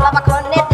เราประคนเน็ต